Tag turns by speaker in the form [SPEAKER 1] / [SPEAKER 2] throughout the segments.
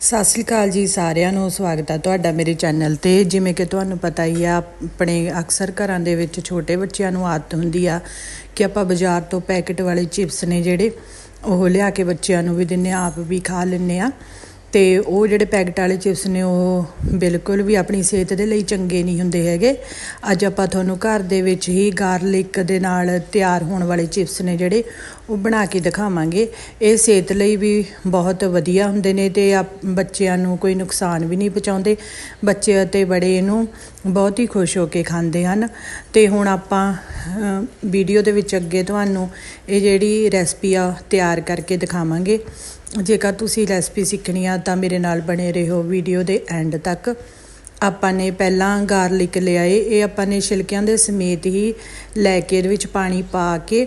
[SPEAKER 1] ਸਤਿ ਸ੍ਰੀ ਅਕਾਲ ਜੀ ਸਾਰਿਆਂ ਨੂੰ, ਸਵਾਗਤ ਹੈ ਤੁਹਾਡਾ ਮੇਰੇ ਚੈਨਲ ਤੇ। ਜਿਵੇਂ ਕਿ ਤੁਹਾਨੂੰ ਪਤਾ ਹੀ ਆ, ਆਪਣੇ ਅਕਸਰ ਘਰਾਂ ਦੇ ਵਿੱਚ ਛੋਟੇ ਬੱਚਿਆਂ ਨੂੰ ਆਦਤ ਹੁੰਦੀ ਆ ਕਿ ਆਪਾਂ ਬਾਜ਼ਾਰ ਤੋਂ ਪੈਕਟ ਵਾਲੇ ਚਿਪਸ ਨੇ ਜਿਹੜੇ, ਉਹ ਲਿਆ ਕੇ ਬੱਚਿਆਂ ਨੂੰ ਵੀ ਦਿੰਨੇ ਆ, ਆਪ ਵੀ ਖਾ ਲੈਂਦੇ ਆ। ਤੇ ਉਹ ਜਿਹੜੇ ਪੈਕਟ ਵਾਲੇ ਚਿਪਸ ਨੇ, ਉਹ ਬਿਲਕੁਲ ਵੀ ਆਪਣੀ ਸਿਹਤ ਦੇ ਲਈ ਚੰਗੇ ਨਹੀਂ ਹੁੰਦੇ ਹੈਗੇ। ਅੱਜ ਆਪਾਂ ਤੁਹਾਨੂੰ ਘਰ ਦੇ ਵਿੱਚ ਹੀ ਗਾਰਲਿਕ ਦੇ ਨਾਲ ਤਿਆਰ ਹੋਣ ਵਾਲੇ ਚਿਪਸ ਨੇ ਜਿਹੜੇ, ਉਹ ਬਣਾ ਕੇ ਦਿਖਾਵਾਂਗੇ। ਇਹ ਸਿਹਤ ਲਈ ਵੀ ਬਹੁਤ ਵਧੀਆ ਹੁੰਦੇ ਨੇ ਤੇ ਬੱਚਿਆਂ ਨੂੰ ਕੋਈ ਨੁਕਸਾਨ ਵੀ ਨਹੀਂ ਪਹੁੰਚਾਉਂਦੇ। ਬੱਚੇ ਅਤੇ ਬੜੇ ਇਹਨੂੰ ਬਹੁਤ ਹੀ ਖੁਸ਼ ਹੋ ਕੇ ਖਾਂਦੇ ਹਨ। ਤੇ ਹੁਣ ਆਪਾਂ ਵੀਡੀਓ ਦੇ ਵਿੱਚ ਅੱਗੇ ਤੁਹਾਨੂੰ ਇਹ ਜਿਹੜੀ ਰੈਸਪੀ ਆ, ਤਿਆਰ ਕਰਕੇ ਦਿਖਾਵਾਂਗੇ। ਜੇਕਰ ਤੁਸੀਂ ਰੈਸਪੀ ਸਿੱਖਣੀ ਆ, ਤਾਂ ਮੇਰੇ ਨਾਲ ਬਣੇ ਰਹੋ ਵੀਡੀਓ ਦੇ ਐਂਡ ਤੱਕ। ਆਪਾਂ ਨੇ ਪਹਿਲਾਂ ਗਾਰਲਿਕ ਲਿਆਏ ਇਹ ਆਪਾਂ ਨੇ ਛਿਲਕਿਆਂ ਦੇ ਸਮੇਤ ਹੀ ਲੈ ਕੇ ਇਹਦੇ ਵਿੱਚ ਪਾਣੀ ਪਾ ਕੇ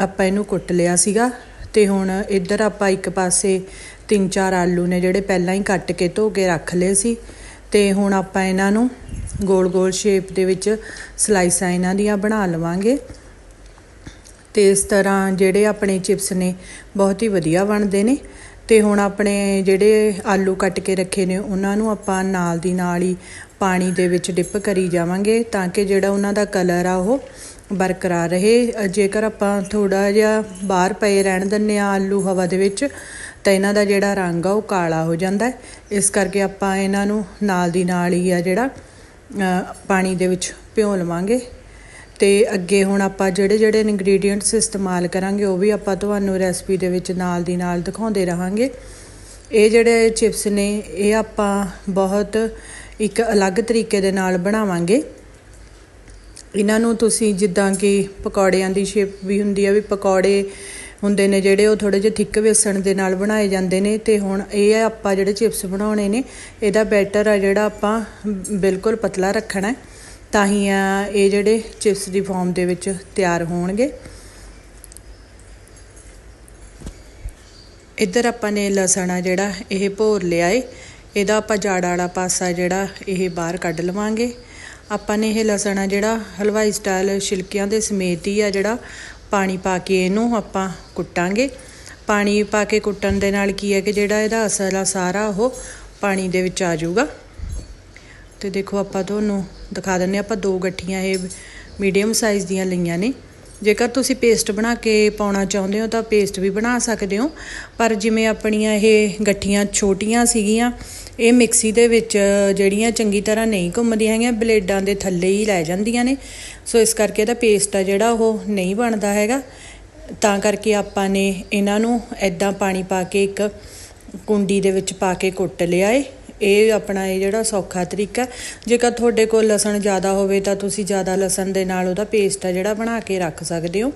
[SPEAKER 1] ਆਪਾਂ ਇਹਨੂੰ ਕੁੱਟ ਲਿਆ ਸੀਗਾ। ਤੇ ਹੁਣ ਇੱਧਰ ਆਪਾਂ ਇੱਕ ਪਾਸੇ ਤਿੰਨ ਚਾਰ ਆਲੂ ਨੇ ਜਿਹੜੇ ਪਹਿਲਾਂ ਹੀ ਕੱਟ ਕੇ ਧੋ ਕੇ ਰੱਖ ਲਏ ਸੀ। ਤੇ ਹੁਣ ਆਪਾਂ ਇਹਨਾਂ ਨੂੰ ਗੋਲ ਗੋਲ ਸ਼ੇਪ ਦੇ ਵਿੱਚ ਸਲਾਈਸਾਂ ਇਹਨਾਂ ਦੀਆਂ ਬਣਾ ਲਵਾਂਗੇ। ਤੇ ਇਸ ਤਰ੍ਹਾਂ ਜਿਹੜੇ ਆਪਣੇ ਚਿਪਸ ਨੇ, ਬਹੁਤ ਹੀ ਵਧੀਆ ਬਣਦੇ ਨੇ। ਅਤੇ ਹੁਣ ਆਪਣੇ ਜਿਹੜੇ ਆਲੂ ਕੱਟ ਕੇ ਰੱਖੇ ਨੇ, ਉਹਨਾਂ ਨੂੰ ਆਪਾਂ ਨਾਲ ਦੀ ਨਾਲ ਹੀ ਪਾਣੀ ਦੇ ਵਿੱਚ ਡਿਪ ਕਰੀ ਜਾਵਾਂਗੇ ਤਾਂ ਕਿ ਜਿਹੜਾ ਉਹਨਾਂ ਦਾ ਕਲਰ ਆ ਉਹ ਬਰਕਰਾਰ ਰਹੇ। ਜੇਕਰ ਆਪਾਂ ਥੋੜਾ ਜਿਹਾ ਬਾਹਰ ਪਏ ਰਹਿਣ ਦਿੰਨੇ ਆ ਆਲੂ ਹਵਾ ਦੇ ਵਿੱਚ, ਤਾਂ ਇਹਨਾਂ ਦਾ ਜਿਹੜਾ ਰੰਗ ਆ ਉਹ ਕਾਲਾ ਹੋ ਜਾਂਦਾ ਹੈ। ਇਸ ਕਰਕੇ ਆਪਾਂ ਇਹਨਾਂ ਨੂੰ ਨਾਲ ਦੀ ਨਾਲ ਹੀ ਆ ਜਿਹੜਾ ਪਾਣੀ ਦੇ ਵਿੱਚ ਭਿਓ ਲਵਾਂਗੇ। ਤੇ ਅੱਗੇ ਹੁਣ ਆਪਾਂ ਜਿਹੜੇ ਜਿਹੜੇ ਇਨਗਰੀਡੀਅੰਟਸ ਇਸਤੇਮਾਲ ਕਰਾਂਗੇ, ਉਹ ਵੀ ਆਪਾਂ ਤੁਹਾਨੂੰ ਰੈਸਪੀ ਦੇ ਵਿੱਚ ਨਾਲ ਦੀ ਨਾਲ ਦਿਖਾਉਂਦੇ ਰਹਾਂਗੇ। ਇਹ ਜਿਹੜੇ ਚਿਪਸ ਨੇ, ਇਹ ਆਪਾਂ ਬਹੁਤ ਇੱਕ ਅਲੱਗ ਤਰੀਕੇ ਦੇ ਨਾਲ ਬਣਾਵਾਂਗੇ। ਇਹਨਾਂ ਨੂੰ ਤੁਸੀਂ ਜਿੱਦਾਂ ਕਿ ਪਕੌੜਿਆਂ ਦੀ ਸ਼ੇਪ ਵੀ ਹੁੰਦੀ ਆ, ਵੀ ਪਕੌੜੇ ਹੁੰਦੇ ਨੇ ਜਿਹੜੇ ਉਹ ਥੋੜੇ ਜਿਹਾ ਥਿੱਕ ਵੇਸਣ ਦੇ ਨਾਲ ਬਣਾਏ ਜਾਂਦੇ ਨੇ। ਤੇ ਹੁਣ ਇਹ ਆਪਾਂ ਜਿਹੜੇ ਚਿਪਸ ਬਣਾਉਣੇ ਨੇ, ਇਹਦਾ ਬੈਟਰ ਆ ਜਿਹੜਾ ਆਪਾਂ ਬਿਲਕੁਲ ਪਤਲਾ ਰੱਖਣਾ ਹੈ। ਤਾਂ ਹੀ ਇਹ ਜਿਹੜੇ ਚਿਪਸ ਦੀ ਫਾਰਮ ਦੇ ਵਿੱਚ ਤਿਆਰ ਹੋਣਗੇ। ਇੱਧਰ ਆਪਾਂ ਨੇ ਲਸਣ ਆ ਜਿਹੜਾ ਇਹ ਭੋਰ ਲਿਆ ਏ। ਇਹਦਾ ਆਪਾਂ ਜਾੜ ਵਾਲਾ ਪਾਸਾ ਜਿਹੜਾ ਇਹ ਬਾਹਰ ਕੱਢ ਲਵਾਂਗੇ। ਆਪਾਂ ਨੇ ਇਹ ਲਸਣ ਆ ਜਿਹੜਾ ਹਲਵਾਈ ਸਟਾਈਲ ਛਿਲਕਿਆਂ ਦੇ ਸਮੇਤ ਹੀ ਆ ਜਿਹੜਾ ਪਾਣੀ ਪਾ ਕੇ ਇਹਨੂੰ ਆਪਾਂ ਕੁੱਟਾਂਗੇ। ਪਾਣੀ ਪਾ ਕੇ ਕੁੱਟਣ ਦੇ ਨਾਲ ਕੀ ਹੈ ਕਿ ਜਿਹੜਾ ਇਹਦਾ ਅਸਰ ਆ ਸਾਰਾ ਉਹ ਪਾਣੀ ਦੇ ਵਿੱਚ ਆ ਜਾਊਗਾ। ਤੇ ਦੇਖੋ ਆਪਾਂ ਤੁਹਾਨੂੰ ਦਿਖਾ ਦਿੰਨੇ ਆਪਾਂ ਦੋ ਗੱਠੀਆਂ ਇਹ ਮੀਡੀਅਮ ਸਾਈਜ਼ ਦੀਆਂ ਲਈਆਂ ਨੇ। ਜੇਕਰ ਤੁਸੀਂ ਪੇਸਟ ਬਣਾ ਕੇ ਪਾਉਣਾ ਚਾਹੁੰਦੇ ਹੋ ਤਾਂ ਪੇਸਟ ਵੀ ਬਣਾ ਸਕਦੇ ਹੋ। ਪਰ ਜਿਵੇਂ ਆਪਣੀਆਂ ਇਹ ਗੱਠੀਆਂ ਛੋਟੀਆਂ ਸੀਗੀਆਂ, ਇਹ ਮਿਕਸੀ ਦੇ ਵਿੱਚ ਜਿਹੜੀਆਂ ਚੰਗੀ ਤਰ੍ਹਾਂ ਨਹੀਂ ਘੁੰਮਦੀਆਂ ਹੈਗੀਆਂ, ਬਲੇਡਾਂ ਦੇ ਥੱਲੇ ਹੀ ਲੈ ਜਾਂਦੀਆਂ ਨੇ। ਸੋ ਇਸ ਕਰਕੇ ਇਹਦਾ ਪੇਸਟ ਆ ਜਿਹੜਾ ਉਹ ਨਹੀਂ ਬਣਦਾ ਹੈਗਾ। ਤਾਂ ਕਰਕੇ ਆਪਾਂ ਨੇ ਇਹਨਾਂ ਨੂੰ ਐਦਾਂ ਪਾਣੀ ਪਾ ਕੇ ਇੱਕ ਕੁੰਡੀ ਦੇ ਵਿੱਚ ਪਾ ਕੇ ਕੁੱਟ ਲਿਆ ਏ। ਇਹ ਆਪਣਾ ਇਹ ਜਿਹੜਾ ਸੌਖਾ ਤਰੀਕਾ ਜੇਕਰ ਤੁਹਾਡੇ ਕੋਲ ਲਸਣ ਜ਼ਿਆਦਾ ਹੋਵੇ ਤਾਂ ਤੁਸੀਂ ਜ਼ਿਆਦਾ ਲਸਣ ਦੇ ਨਾਲ ਉਹਦਾ ਪੇਸਟ ਆ ਜਿਹੜਾ ਬਣਾ ਕੇ ਰੱਖ ਸਕਦੇ ਹੋ।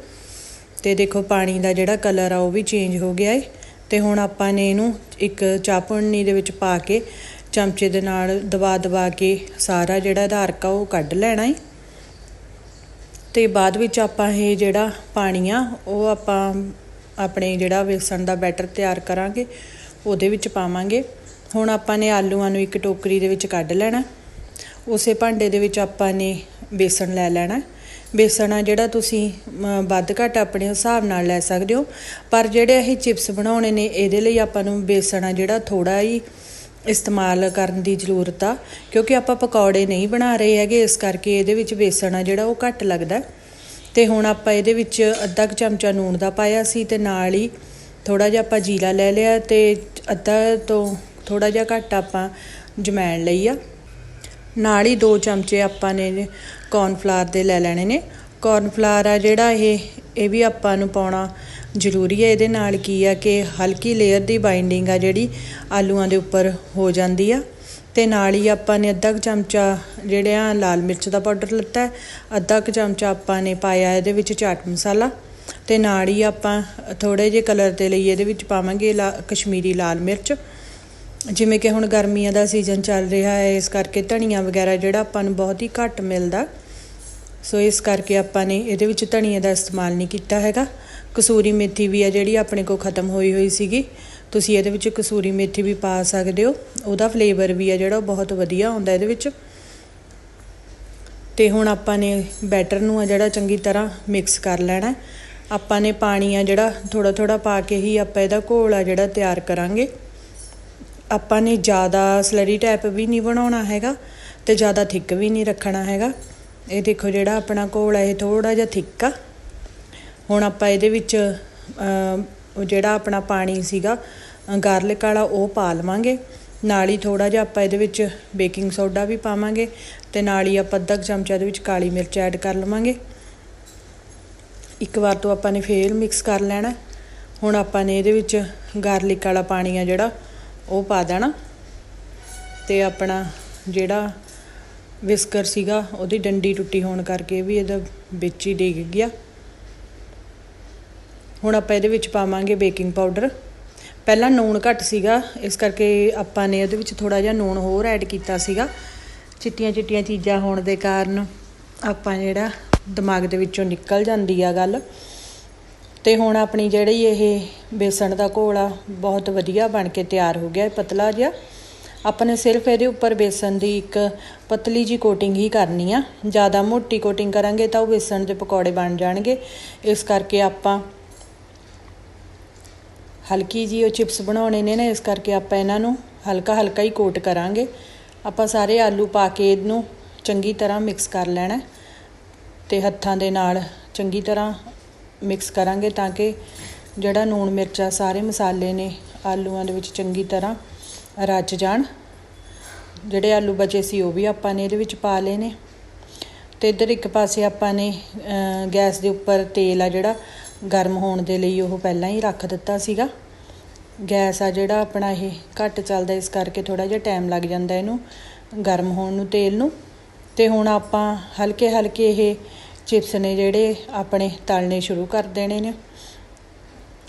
[SPEAKER 1] ਤੇ ਦੇਖੋ ਪਾਣੀ ਦਾ ਜਿਹੜਾ ਕਲਰ ਆ ਉਹ ਵੀ ਚੇਂਜ ਹੋ ਗਿਆ ਏ। ਤੇ ਹੁਣ ਆਪਾਂ ਨੇ ਇਹਨੂੰ ਇੱਕ ਚਾਪਣਨੀ ਦੇ ਵਿੱਚ ਪਾ ਕੇ ਚਮਚੇ ਦੇ ਨਾਲ ਦਬਾ ਦਬਾ ਕੇ ਸਾਰਾ ਜਿਹੜਾ ਇਹਦਾ ਅਰਕਾ ਉਹ ਕੱਢ ਲੈਣਾ ਏ। ਤੇ ਬਾਅਦ ਵਿੱਚ ਆਪਾਂ ਇਹ ਜਿਹੜਾ ਪਾਣੀ ਆ ਉਹ ਆਪਾਂ ਆਪਣੇ ਜਿਹੜਾ ਵੇਸਣ ਦਾ ਬੈਟਰ ਤਿਆਰ ਕਰਾਂਗੇ। ਉਹਦੇ ਵਿੱਚ ਪਾਵਾਂਗੇ। ਹੁਣ ਆਪਾਂ ਨੇ ਆਲੂਆਂ ਨੂੰ ਇੱਕ ਟੋਕਰੀ ਦੇ ਵਿੱਚ ਕੱਢ ਲੈਣਾ। ਉਸੇ ਭਾਂਡੇ ਦੇ ਵਿੱਚ ਆਪਾਂ ਨੇ ਬੇਸਣ ਲੈ ਲੈਣਾ। ਬੇਸਣ ਆ ਜਿਹੜਾ ਤੁਸੀਂ ਵੱਧ ਘੱਟ ਆਪਣੇ ਹਿਸਾਬ ਨਾਲ ਲੈ ਸਕਦੇ ਹੋ। ਪਰ ਜਿਹੜੇ ਇਹ ਚਿਪਸ ਬਣਾਉਣੇ ਨੇ, ਇਹਦੇ ਲਈ ਆਪਾਂ ਨੂੰ ਬੇਸਣ ਆ ਜਿਹੜਾ ਥੋੜਾ ਹੀ ਇਸਤੇਮਾਲ ਕਰਨ ਦੀ ਜ਼ਰੂਰਤ ਆ। ਕਿਉਂਕਿ ਆਪਾਂ ਪਕੌੜੇ ਨਹੀਂ ਬਣਾ ਰਹੇ ਹੈਗੇ, ਇਸ ਕਰਕੇ ਇਹਦੇ ਵਿੱਚ ਬੇਸਣ ਆ ਜਿਹੜਾ ਉਹ ਘੱਟ ਲੱਗਦਾ। ਤੇ ਹੁਣ ਆਪਾਂ ਇਹਦੇ ਵਿੱਚ ਅੱਧਾ ਚਮਚਾ ਨੂਣ ਦਾ ਪਾਇਆ ਸੀ ਤੇ ਨਾਲ ਹੀ ਥੋੜਾ ਜਿਹਾ ਆਪਾਂ ਜੀਰਾ ਲੈ ਲਿਆ ਤੇ ਅੱਧਾ ਤੋਂ ਥੋੜਾ ਜਿਹਾ ਘੱਟ ਆਪਾਂ ਜਮੈਣ ਲਈ ਆ। ਨਾਲ ਹੀ 2 ਚਮਚੇ ਆਪਾਂ ਨੇ ਕੌਰਨਫਲਾਰ ਦੇ ਲੈ ਲੈਣੇ ਨੇ। ਕੌਰਨਫਲਾਰ ਆ ਜਿਹੜਾ ਇਹ ਇਹ ਵੀ ਆਪਾਂ ਨੂੰ ਪਾਉਣਾ ਜ਼ਰੂਰੀ ਹੈ ਇਹਦੇ ਨਾਲ ਕੀ ਆ ਕਿ ਹਲਕੀ ਲੇਅਰ ਦੀ ਬਾਈਂਡਿੰਗ ਆ ਜਿਹੜੀ ਆਲੂਆਂ ਦੇ ਉੱਪਰ ਹੋ ਜਾਂਦੀ ਆ। ਤੇ ਨਾਲ ਹੀ ਆਪਾਂ ਨੇ ਅੱਧਾ ਚਮਚਾ ਜਿਹੜਿਆ ਲਾਲ ਮਿਰਚ ਦਾ ਪਾਊਡਰ ਲਿੱਤਾ ਅੱਧਾ ਚਮਚਾ ਆਪਾਂ ਨੇ ਪਾਇਆ ਇਹਦੇ ਵਿੱਚ ਚਾਟ ਮਸਾਲਾ। ਤੇ ਨਾਲ ਹੀ ਆਪਾਂ ਥੋੜੇ ਜਿਹੇ ਕਲਰ ਦੇ ਲਈ ਇਹਦੇ ਵਿੱਚ ਪਾਵਾਂਗੇ ਕਸ਼ਮੀਰੀ ਲਾਲ ਮਿਰਚ। ਜਿਵੇਂ ਕਿ ਹੁਣ ਗਰਮੀਆਂ ਦਾ ਸੀਜ਼ਨ ਚੱਲ ਰਿਹਾ ਹੈ, ਇਸ ਕਰਕੇ ਧਨੀਆ ਵਗੈਰਾ ਜਿਹੜਾ ਆਪਾਂ ਨੂੰ ਬਹੁਤ ਹੀ ਘੱਟ ਮਿਲਦਾ। ਸੋ ਇਸ ਕਰਕੇ ਆਪਾਂ ਨੇ ਇਹਦੇ ਵਿੱਚ ਧਨੀਏ ਦਾ ਇਸਤੇਮਾਲ ਨਹੀਂ ਕੀਤਾ ਹੈਗਾ। ਕਸੂਰੀ ਮੇਥੀ ਵੀ ਆ ਜਿਹੜੀ ਆਪਣੇ ਕੋਲ ਖਤਮ ਹੋਈ ਹੋਈ ਸੀਗੀ। ਤੁਸੀਂ ਇਹਦੇ ਵਿੱਚ ਕਸੂਰੀ ਮੇਥੀ ਵੀ ਪਾ ਸਕਦੇ ਹੋ। ਉਹਦਾ ਫਲੇਵਰ ਵੀ ਆ ਜਿਹੜਾ, ਉਹ ਬਹੁਤ ਵਧੀਆ ਆਉਂਦਾ ਇਹਦੇ ਵਿੱਚ। ਤੇ ਹੁਣ ਆਪਾਂ ਨੇ ਬੈਟਰ ਨੂੰ ਆ ਜਿਹੜਾ ਚੰਗੀ ਤਰ੍ਹਾਂ ਮਿਕਸ ਕਰ ਲੈਣਾ। ਆਪਾਂ ਨੇ ਪਾਣੀ ਆ ਜਿਹੜਾ ਥੋੜਾ ਥੋੜਾ ਪਾ ਕੇ ਹੀ ਆਪਾਂ ਇਹਦਾ ਘੋਲ ਆ ਜਿਹੜਾ ਤਿਆਰ ਕਰਾਂਗੇ। ਆਪਾਂ ਨੇ ਜ਼ਿਆਦਾ ਸਲਰੀ ਟਾਈਪ ਵੀ ਨਹੀਂ ਬਣਾਉਣਾ ਹੈਗਾ ਤੇ ਜ਼ਿਆਦਾ ਥਿੱਕ ਵੀ ਨਹੀਂ ਰੱਖਣਾ ਹੈਗਾ। ਇਹ ਦੇਖੋ ਜਿਹੜਾ ਆਪਣਾ ਘੋਲ ਹੈ ਇਹ ਥੋੜਾ ਜਿਹਾ ਥਿੱਕ ਆ। ਹੁਣ ਆਪਾਂ ਇਹਦੇ ਵਿੱਚ ਜਿਹੜਾ ਆਪਣਾ ਪਾਣੀ ਸੀਗਾ ਗਾਰਲਿਕ ਵਾਲਾ ਉਹ ਪਾ ਲਵਾਂਗੇ। ਨਾਲ ਹੀ ਥੋੜਾ ਜਿਹਾ ਆਪਾਂ ਇਹਦੇ ਵਿੱਚ ਬੇਕਿੰਗ ਸੋਡਾ ਵੀ ਪਾਵਾਂਗੇ ਤੇ ਨਾਲ ਹੀ ਆਪਾਂ ਅੱਧਾ ਕੁ ਚਮਚਾ ਇਹਦੇ ਵਿੱਚ ਕਾਲੀ ਮਿਰਚ ਐਡ ਕਰ ਲਵਾਂਗੇ। ਇੱਕ ਵਾਰ ਤੋਂ ਆਪਾਂ ਨੇ ਫੇਰ ਮਿਕਸ ਕਰ ਲੈਣਾ। ਹੁਣ ਆਪਾਂ ਨੇ ਇਹਦੇ ਵਿੱਚ ਗਾਰਲਿਕ ਵਾਲਾ ਪਾਣੀ ਆ ਜਿਹੜਾ ਉਹ ਪਾ ਦੇਣਾ ਤੇ ਆਪਣਾ ਜਿਹੜਾ ਵਿਸਕਰ ਸੀਗਾ, ਉਹਦੀ ਡੰਡੀ ਟੁੱਟੀ ਹੋਣ ਕਰਕੇ ਵੀ ਇਹਦਾ ਵਿੱਚ ਹੀ ਡਿੱਗ ਗਿਆ। ਹੁਣ ਆਪਾਂ ਇਹਦੇ ਵਿੱਚ ਪਾਵਾਂਗੇ ਬੇਕਿੰਗ ਪਾਊਡਰ। ਪਹਿਲਾਂ ਨੂਣ ਘੱਟ ਸੀਗਾ, ਇਸ ਕਰਕੇ ਆਪਾਂ ਨੇ ਉਹਦੇ ਵਿੱਚ ਥੋੜਾ ਜਿਹਾ ਨੂਣ ਹੋਰ ਐਡ ਕੀਤਾ ਸੀਗਾ। ਚਿੱਟੀਆਂ ਚਿੱਟੀਆਂ ਚੀਜ਼ਾਂ ਹੋਣ ਦੇ ਕਾਰਨ ਆਪਾਂ ਜਿਹੜਾ ਦਿਮਾਗ ਦੇ ਵਿੱਚੋਂ ਨਿਕਲ ਜਾਂਦੀ ਆ ਗੱਲ। ਤੇ ਹੁਣ ਆਪਣੀ ਜਿਹੜੀ ਇਹ ਬੇਸਣ ਦਾ ਘੋਲ ਆ, ਬਹੁਤ ਵਧੀਆ ਬਣ ਕੇ ਤਿਆਰ ਹੋ ਗਿਆ ਪਤਲਾ ਜਿਹਾ। ਆਪਾਂ ਨੇ ਸਿਰਫ ਇਹਦੇ ਉੱਪਰ ਬੇਸਣ ਦੀ ਇੱਕ ਪਤਲੀ ਜੀ ਕੋਟਿੰਗ ਹੀ ਕਰਨੀ ਆ। ਜ਼ਿਆਦਾ ਮੋਟੀ ਕੋਟਿੰਗ ਕਰਾਂਗੇ ਤਾਂ ਉਹ ਬੇਸਣ ਦੇ ਪਕੌੜੇ ਬਣ ਜਾਣਗੇ। ਇਸ ਕਰਕੇ ਆਪਾਂ ਹਲਕੀ ਜੀ ਉਹ ਚਿਪਸ ਬਣਾਉਣੇ ਨੇ ਨਾ, ਇਸ ਕਰਕੇ ਆਪਾਂ ਇਹਨਾਂ ਨੂੰ ਹਲਕਾ ਹਲਕਾ ਹੀ ਕੋਟ ਕਰਾਂਗੇ। ਆਪਾਂ ਸਾਰੇ ਆਲੂ ਪਾ ਕੇ ਇਹਨੂੰ ਚੰਗੀ ਤਰ੍ਹਾਂ ਮਿਕਸ ਕਰ ਲੈਣਾ ਤੇ ਹੱਥਾਂ ਦੇ ਨਾਲ ਚੰਗੀ ਤਰ੍ਹਾਂ ਮਿਕਸ ਕਰਾਂਗੇ ਤਾਂ ਕਿ ਜਿਹੜਾ ਨੂਣ ਮਿਰਚਾ ਸਾਰੇ ਮਸਾਲੇ ਨੇ ਆਲੂਆਂ ਦੇ ਵਿੱਚ ਚੰਗੀ ਤਰ੍ਹਾਂ ਰਚ ਜਾਣ। ਜਿਹੜੇ ਆਲੂ ਬਚੇ ਸੀ, ਉਹ ਵੀ ਆਪਾਂ ਨੇ ਇਹਦੇ ਵਿੱਚ ਪਾ ਲਏ ਨੇ ਤੇ ਇੱਧਰ ਇੱਕ ਪਾਸੇ ਆਪਾਂ ਨੇ ਗੈਸ ਦੇ ਉੱਪਰ ਤੇਲ ਆ ਜਿਹੜਾ ਗਰਮ ਹੋਣ ਦੇ ਲਈ ਉਹ ਪਹਿਲਾਂ ਹੀ ਰੱਖ ਦਿੱਤਾ ਸੀਗਾ। ਗੈਸ ਆ ਜਿਹੜਾ ਆਪਣਾ ਇਹ ਘੱਟ ਚੱਲਦਾ, ਇਸ ਕਰਕੇ ਥੋੜਾ ਜਿਹਾ ਟਾਈਮ ਲੱਗ ਜਾਂਦਾ ਇਹਨੂੰ ਗਰਮ ਹੋਣ ਨੂੰ, ਤੇਲ ਨੂੰ। ਤੇ ਹੁਣ ਆਪਾਂ ਹਲਕੇ ਹਲਕੇ ਇਹ ਚਿਪਸ ਨੇ ਜਿਹੜੇ ਆਪਣੇ ਤਲਣੇ ਸ਼ੁਰੂ ਕਰ ਦੇਣੇ ਨੇ।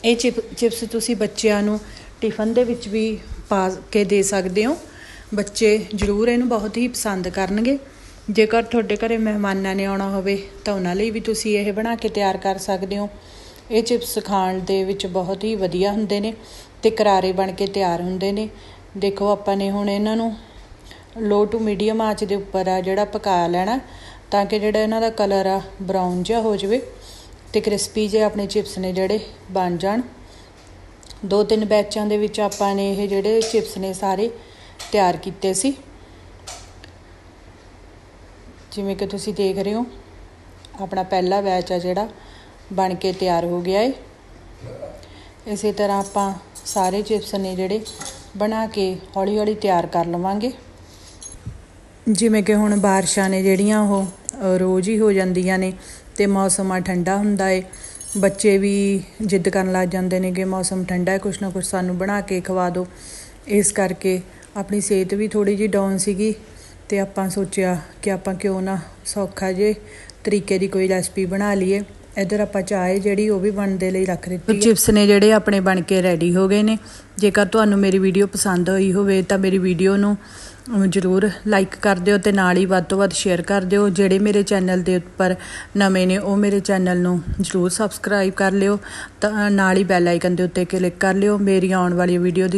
[SPEAKER 1] ਇਹ ਚਿਪ, ਚਿਪਸ ਤੁਸੀਂ ਬੱਚਿਆਂ ਨੂੰ ਟਿਫਨ ਦੇ ਵਿੱਚ ਵੀ ਪਾ ਕੇ ਦੇ ਸਕਦੇ ਹੋ। ਬੱਚੇ ਜ਼ਰੂਰ ਇਹਨੂੰ ਬਹੁਤ ਹੀ ਪਸੰਦ ਕਰਨਗੇ। ਜੇਕਰ ਤੁਹਾਡੇ ਘਰੇ ਮਹਿਮਾਨਾਂ ਨੇ ਆਉਣਾ ਹੋਵੇ ਤਾਂ ਉਹਨਾਂ ਲਈ ਵੀ ਤੁਸੀਂ ਇਹ ਬਣਾ ਕੇ ਤਿਆਰ ਕਰ ਸਕਦੇ ਹੋ। ਇਹ ਚਿਪਸ ਖਾਣ ਦੇ ਵਿੱਚ ਬਹੁਤ ਹੀ ਵਧੀਆ ਹੁੰਦੇ ਨੇ ਤੇ ਕਰਾਰੇ ਬਣ ਕੇ ਤਿਆਰ ਹੁੰਦੇ ਨੇ। ਦੇਖੋ ਆਪਾਂ ਨੇ ਹੁਣ ਇਹਨਾਂ ਨੂੰ ਲੋ ਟੂ ਮੀਡੀਅਮ ਆਂਚ ਦੇ ਉੱਪਰ ਆ ਜਿਹੜਾ ਪਕਾ ਲੈਣਾ। ਤਾਂ ਕਿ ਜਿਹੜਾ ਇਹਨਾਂ ਦਾ ਕਲਰ ਆ ਬਰਾਊਨ ਜਿਹਾ ਹੋ ਜਾਵੇ ਤੇ ਕ੍ਰਿਸਪੀ ਜਿਹੇ ਆਪਣੇ ਚਿਪਸ ਨੇ ਜਿਹੜੇ ਬਣ ਜਾਣ। ਦੋ ਤਿੰਨ ਬੈਚਾਂ ਦੇ ਵਿੱਚ ਆਪਾਂ ਨੇ ਇਹ ਜਿਹੜੇ ਚਿਪਸ ਨੇ ਸਾਰੇ ਤਿਆਰ ਕੀਤੇ ਸੀ। ਜਿਵੇਂ ਕਿ ਤੁਸੀਂ ਦੇਖ ਰਹੇ ਹੋ, ਆਪਣਾ ਪਹਿਲਾ ਬੈਚ ਆ ਜਿਹੜਾ ਬਣ ਕੇ ਤਿਆਰ ਹੋ ਗਿਆ ਏ। ਇਸੇ ਤਰ੍ਹਾਂ ਆਪਾਂ ਸਾਰੇ ਚਿਪਸ ਨੇ ਜਿਹੜੇ ਬਣਾ ਕੇ ਹੌਲੀ ਹੌਲੀ ਤਿਆਰ ਕਰ ਲਵਾਂਗੇ। ਜਿਵੇਂ ਕਿ ਹੁਣ ਬਾਰਿਸ਼ਾਂ ਨੇ ਜਿਹੜੀਆਂ ਉਹ ਰੋਜ਼ ਹੀ ਹੋ ਜਾਂਦੀਆਂ ਨੇ ਤੇ ਮੌਸਮ ਆ ਠੰਡਾ ਹੁੰਦਾ ਏ। ਬੱਚੇ ਵੀ ਜਿੱਦ ਕਰਨ ਲੱਗ ਜਾਂਦੇ ਨੇ ਕਿ ਮੌਸਮ ਠੰਡਾ ਹੈ ਕੁਛ ਨਾ ਕੁਛ ਸਾਨੂੰ ਬਣਾ ਕੇ ਖਵਾ ਦਿਓ ਇਸ ਕਰਕੇ ਆਪਣੀ ਸਿਹਤ ਵੀ ਥੋੜੀ ਜਿਹੀ ਡਾਊਨ ਸੀਗੀ ਤੇ ਆਪਾਂ ਸੋਚਿਆ ਕਿ ਆਪਾਂ ਕਿਉਂ ਨਾ ਸੌਖਾ ਜੇ ਤਰੀਕੇ ਦੀ ਕੋਈ ਰੈਸਪੀ ਬਣਾ ਲਈਏ। ਇੱਧਰ ਆਪਾਂ ਚਾਹ ਜਿਹੜੀ ਉਹ ਵੀ ਬਣਨ ਦੇ ਲਈ ਰੱਖ ਦਿੱਤੀ ਹੈ। ਚਿਪਸ ਨੇ ਜਿਹੜੇ ਆਪਣੇ ਬਣ ਕੇ ਰੈਡੀ ਹੋ ਗਏ ਨੇ। ਜੇਕਰ ਤੁਹਾਨੂੰ ਮੇਰੀ ਵੀਡੀਓ ਪਸੰਦ ਹੋਈ ਹੋਵੇ ਤਾਂ ਮੇਰੀ ਵੀਡੀਓ ਨੂੰ ਜ਼ਰੂਰ ਲਾਈਕ ਕਰ ਦਿਓ ਤੇ ਨਾਲ ਹੀ ਵੱਧ ਤੋਂ ਵੱਧ ਸ਼ੇਅਰ ਕਰ ਦਿਓ। ਜਿਹੜੇ ਮੇਰੇ ਚੈਨਲ ਦੇ ਉੱਪਰ ਨਵੇਂ ਨੇ, ਉਹ ਮੇਰੇ ਚੈਨਲ ਨੂੰ ਜ਼ਰੂਰ ਸਬਸਕ੍ਰਾਈਬ ਕਰ ਲਿਓ। ਤਾਂ ਨਾਲ ਹੀ ਬੈਲ ਆਈਕਨ ਦੇ ਉੱਤੇ ਕਲਿੱਕ ਕਰ ਲਿਓ। ਮੇਰੀ ਆਉਣ ਵਾਲੀ ਵੀਡੀਓ ਦੀ